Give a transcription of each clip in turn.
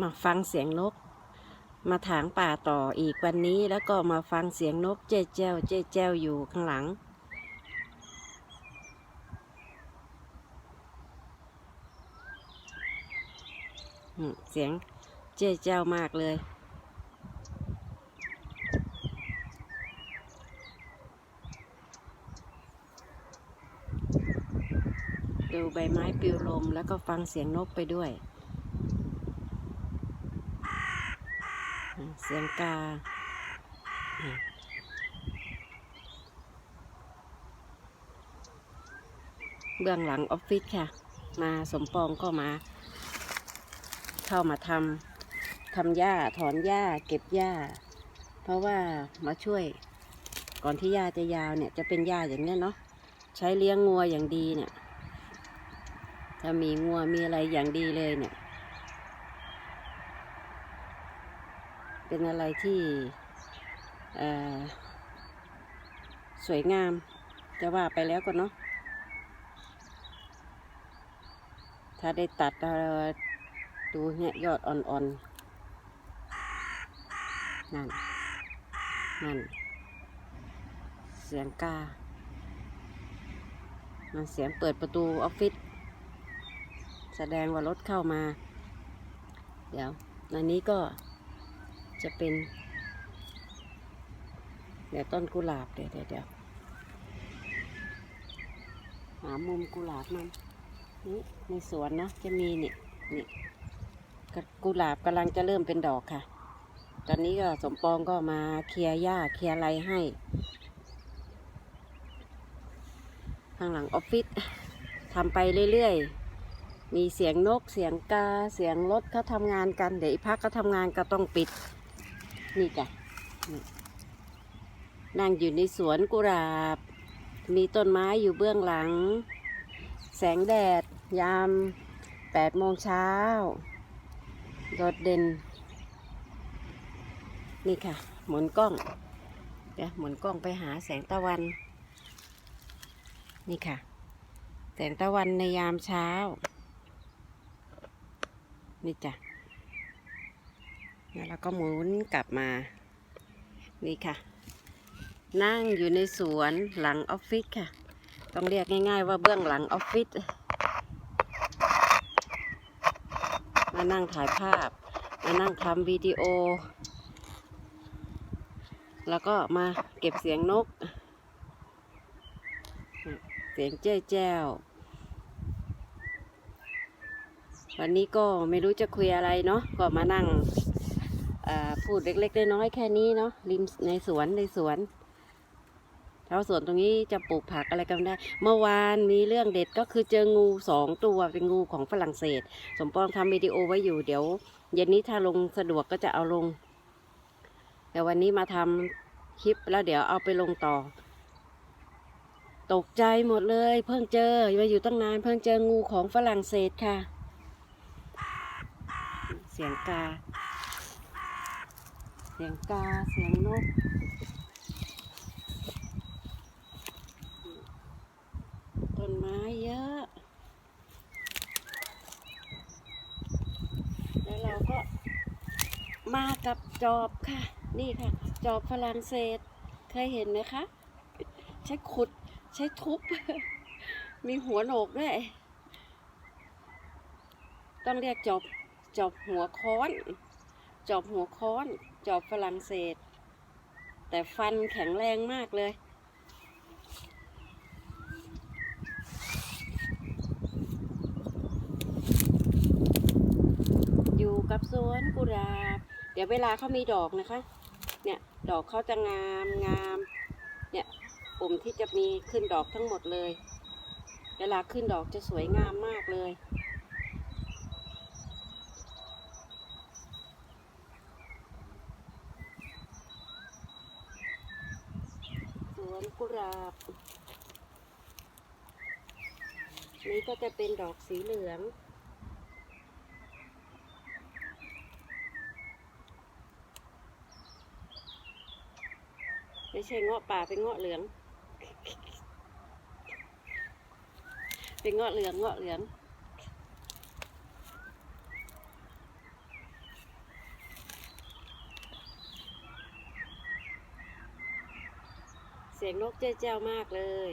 มาฟังเสียงนก มาถางป่าต่ออีกวันนี้แล้วก็มาฟังเสียงนกเจ๊เจ้าเจ๊เจ้าอยู่ข้างหลัง เสียงเจ๊เจ้ามากเลยดูใบไม้ปลิวลมแล้วก็ฟังเสียงนกไปด้วยอืมเสียงกา เบื้องหลังออฟฟิศค่ะ มาสมปองก็มา เข้ามาทำทำหญ้าถอนหญ้าเก็บหญ้า เพราะว่ามาช่วยก่อนที่หญ้าจะยาวเนี่ยจะเป็นหญ้าอย่างเนี้ยเนาะใช้เลี้ยงงัวอย่างดีเนี่ยถ้ามีงัวมีอะไรอย่างดีเลยเนี่ย เป็นอะไรที่สวยงาม จะว่าไปแล้วก็เนาะถ้าได้ตัดดูเนี่ยยอดอ่อนๆ นั่น นั่น เสียงกามันเสียงเปิดประตูออฟฟิศแสดงว่ารถเข้ามา เดี๋ยวอันนี้ก็ จะเป็นเดี๋ยวต้นกุหลาบเดี๋ยวเดี๋ยวเดี๋ยวหามุมกุหลาบมันนี่ในสวนนะจะมีนี่นี่กะกุหลาบกำลังจะเริ่มเป็นดอกค่ะ ตอนนี้ก็สมปองก็มาเคลียร์หญ้าเคลียร์อะไรให้ข้างหลังออฟฟิศทำไปเรื่อยๆ มีเสียงนกเสียงกาเสียงรถเขาทำงานกัน เดี๋ยวอีกพักก็ทำงานก็ต้องปิด นี่จ้ะนั่งอยู่ในสวนกุหลาบ มีต้นไม้อยู่เบื้องหลัง แสงแดด ยามแปดโมงเช้าโดดเด่น นี่ค่ะ หมุนกล้อง เดี๋ยวหมุนกล้องไปหาแสงตะวัน นี่ค่ะ แสงตะวันในยามเช้า นี่จ้ะ แล้วเราก็หมุนกลับมา นี่ค่ะ นั่งอยู่ในสวนหลังออฟฟิศค่ะ ต้องเรียกง่าย ๆ ว่าเบื้องหลังออฟฟิศ มานั่งถ่ายภาพ มานั่งทำวิดีโอ แล้วก็มาเก็บเสียงนก เสียงเจ้ยแจ้ววันนี้ก็ไม่รู้จะคุยอะไรเนาะก็มานั่ง พูดเล็กๆน้อยๆแค่นี้เนาะริมในสวนในสวนแล้วสวนตรงนี้จะปลูกผักอะไรกันได้ เมื่อวานมีเรื่องเด็ดก็คือเจองูสองตัวเป็นงูของฝรั่งเศส สมปองทำวิดีโอไว้อยู่เดี๋ยว เย็นนี้ถ้าลงสะดวกก็จะเอาลง แต่วันนี้มาทำคลิปแล้วเดี๋ยวเอาไปลงต่อ ตกใจหมดเลย เพิ่งเจอมาอยู่ตั้งนานเพิ่งเจองูของฝรั่งเศสค่ะ เสียงกา สียงกา เสียงนกต้นไม้เยอะ แล้วเราก็มากับจอบค่ะ นี่ค่ะ จอบฝรั่งเศส เคยเห็นไหมคะ ใช้ขุด ใช้ทุบ มีหัวโหนกด้วย ต้องเรียกจอบ จอบหัวค้อน จอบหัวค้อน จอบฝรั่งเศส แต่ฟันแข็งแรงมากเลย อยู่กับสวนกุหลาบ เดี๋ยวเวลาเขามีดอกนะคะ เนี่ยดอกเขาจะงามงาม เนี่ยปุ่มที่จะมีขึ้นดอกทั้งหมดเลย เวลาขึ้นดอกจะสวยงามมากเลย สวน กุหลาบ นี่ก็จะเป็นดอกสีเหลือง ไม่ใช่เงาะป่าเป็นเงาะเหลือง เป็นเงาะเหลืองเงาะเหลือง สียงนกเจ้าเจ้ามากเลย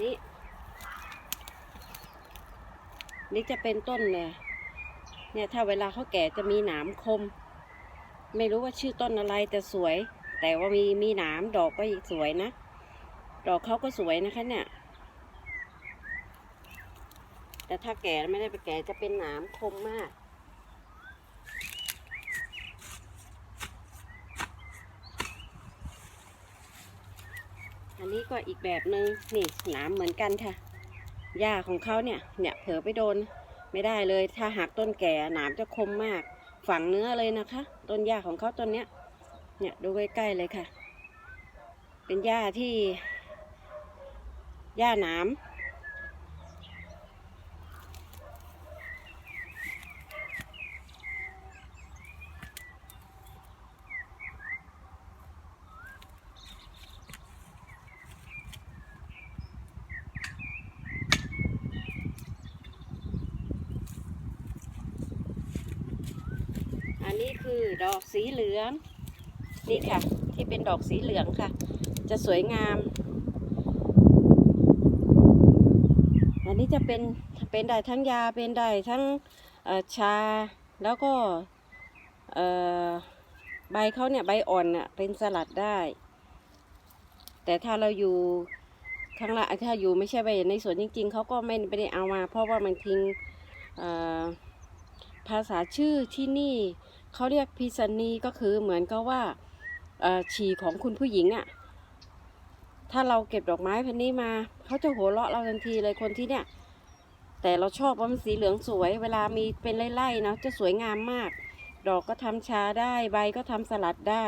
นี่ นี่จะเป็นต้นเนี่ยเนี่ยถ้าเวลาเขาแก่จะมีหนามคม ไม่รู้ว่าชื่อต้นอะไรแต่สวย แต่ว่ามีมีหนามดอกก็สวยนะ ดอกเขาก็สวยนะคะเนี่ย แต่ถ้าแก่ไม่ได้ไปแก่จะเป็นหนามคมมากอันนี้ก็อีกแบบหนึง่งนี่หนามเหมือนกันค่ะหญ้าของเขาเนี่ย เนี่ยเผลอไปโดนไม่ได้เลย ถ้าหักต้นแก่หนามจะคมมาก ฝังเนื้อเลยนะคะ ต้นหญ้าของเขาต้นเนี้ย เนี่ยดูใกล้ๆเลยค่ะ เป็นหญ้าที่หญ้าหนาม นนี้คือดอกสีเหลือง นี่ค่ะ ที่เป็นดอกสีเหลืองค่ะ จะสวยงาม อันนี้จะเป็นเป็นได้ทั้งยาเป็นได้ทั้งชาแล้วก็ใบเขาเนี่ยใบอ่อนน่ะเป็นสลัดได้ แต่ถ้าเราอยู่ข้างล่างถ้าอยู่ไม่ใช่ไปในสวนจริง ๆเขาก็ไม่ไม่ได้เอามา เพราะว่ามันทิ้งภาษาชื่อที่นี่ เขาเรียกพิษณีก็คือเหมือนกับว่าฉี่ของคุณผู้หญิงอะ่ะถ้าเราเก็บดอกไม้พันนี้มาเขาจะหัวเราะเราทันทีเลยคนที่เนี่ย แต่เราชอบว่ามันสีเหลืองสวย เวลามีเป็นไล่ๆนะจะสวยงามมาก ดอกก็ทำชาได้ใบก็ทำสลัดได้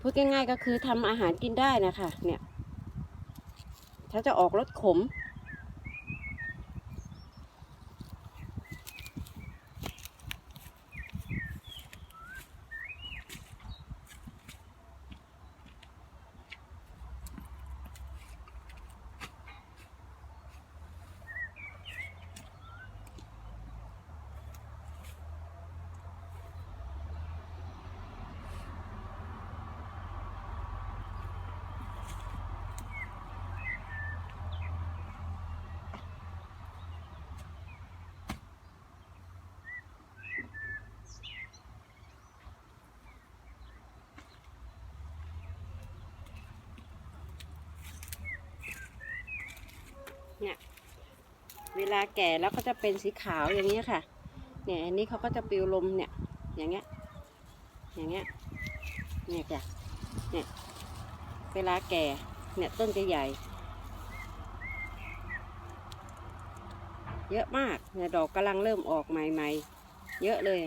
พูดง่ายๆก็คือทำอาหารกินได้นะคะเนี่ยถ้าจะออกรสขม เวลาแก่แล้วก็จะเป็นสีขาวอย่างนี้ค่ะ เนี่ยอันนี้เขาก็จะปลิวลมเนี่ย อย่างเงี้ย อย่างเงี้ย เนี่ยจ้ะ เนี่ย เวลาแก่ เนี่ยต้นจะใหญ่ เยอะมาก เนี่ยดอกกำลังเริ่มออกใหม่ๆ เยอะเลย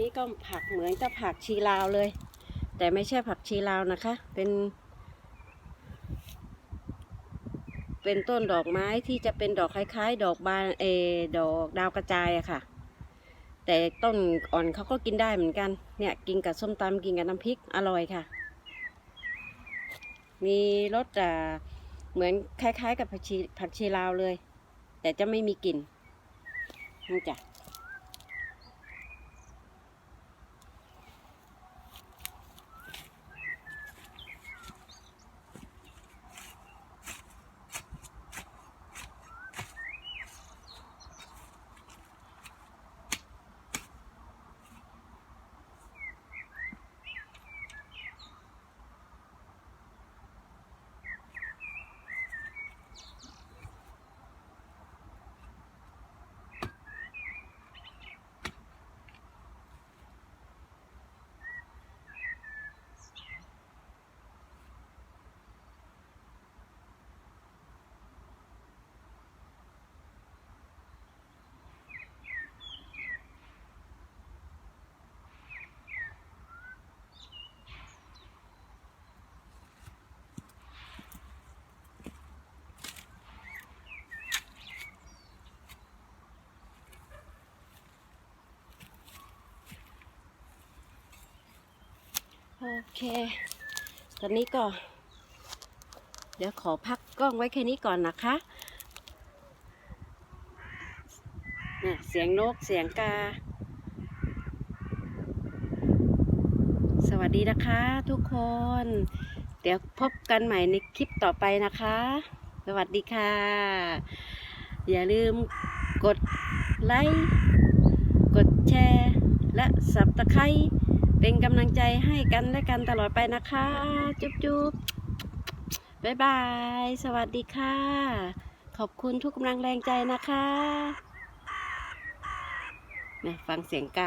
นี้ก็ผักเหมือนจะผักชีลาวเลย แต่ไม่ใช่ผักชีลาวนะคะ เป็น เป็นต้นดอกไม้ที่จะเป็นดอกคล้ายๆ ดอกบานเออดอกดาวกระจายอะค่ะ แต่ต้นอ่อนเขาก็กินได้เหมือนกัน เนี่ยกินกับส้มตำกินกับน้ำพริกอร่อยค่ะ มีรสอ่าเหมือนคล้ายๆ กับผักชีผักชีลาวเลย แต่จะไม่มีกลิ่นนี่จ้ะ เค ตอนนี้ก็ เดี๋ยวขอพักกล้องไว้แค่นี้ก่อนนะคะเนี่ยเสียงนกเสียงกา สวัสดีนะคะทุกคน เดี๋ยวพบกันใหม่ในคลิปต่อไปนะคะ สวัสดีค่ะ อย่าลืมกดไลค์ กดแชร์ และสับตะไคร้ เป็นกำลังใจให้กันและกันตลอดไปนะคะ จุ๊บจุ๊บบายบาย สวัสดีค่ะ ขอบคุณทุกกำลังแรงใจนะคะนี่ฟังเสียงกัน